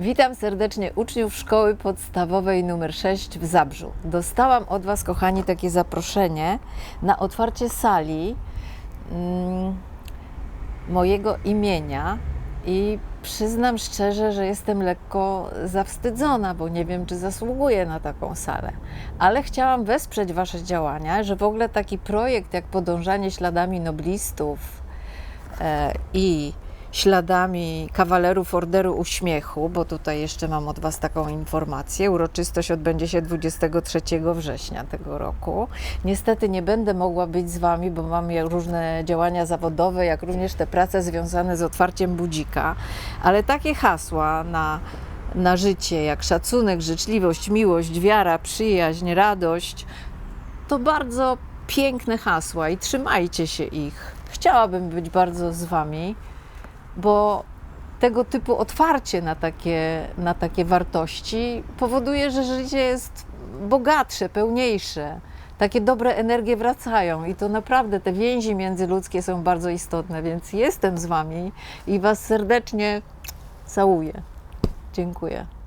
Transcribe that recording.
Witam serdecznie uczniów szkoły podstawowej nr 6 w Zabrzu. Dostałam od Was, kochani, takie zaproszenie na otwarcie sali mm, mojego imienia i przyznam szczerze, że jestem lekko zawstydzona, bo nie wiem, czy zasługuję na taką salę. Ale chciałam wesprzeć Wasze działania, że w ogóle taki projekt jak podążanie śladami noblistów e, i śladami kawalerów Orderu Uśmiechu, bo tutaj jeszcze mam od Was taką informację. Uroczystość odbędzie się 23 września tego roku. Niestety nie będę mogła być z Wami, bo mam różne działania zawodowe, jak również te prace związane z otwarciem budzika, ale takie hasła na, na życie, jak szacunek, życzliwość, miłość, wiara, przyjaźń, radość, to bardzo piękne hasła i trzymajcie się ich. Chciałabym być bardzo z Wami bo tego typu otwarcie na takie, na takie wartości powoduje, że życie jest bogatsze, pełniejsze. Takie dobre energie wracają i to naprawdę te więzi międzyludzkie są bardzo istotne, więc jestem z Wami i Was serdecznie całuję. Dziękuję.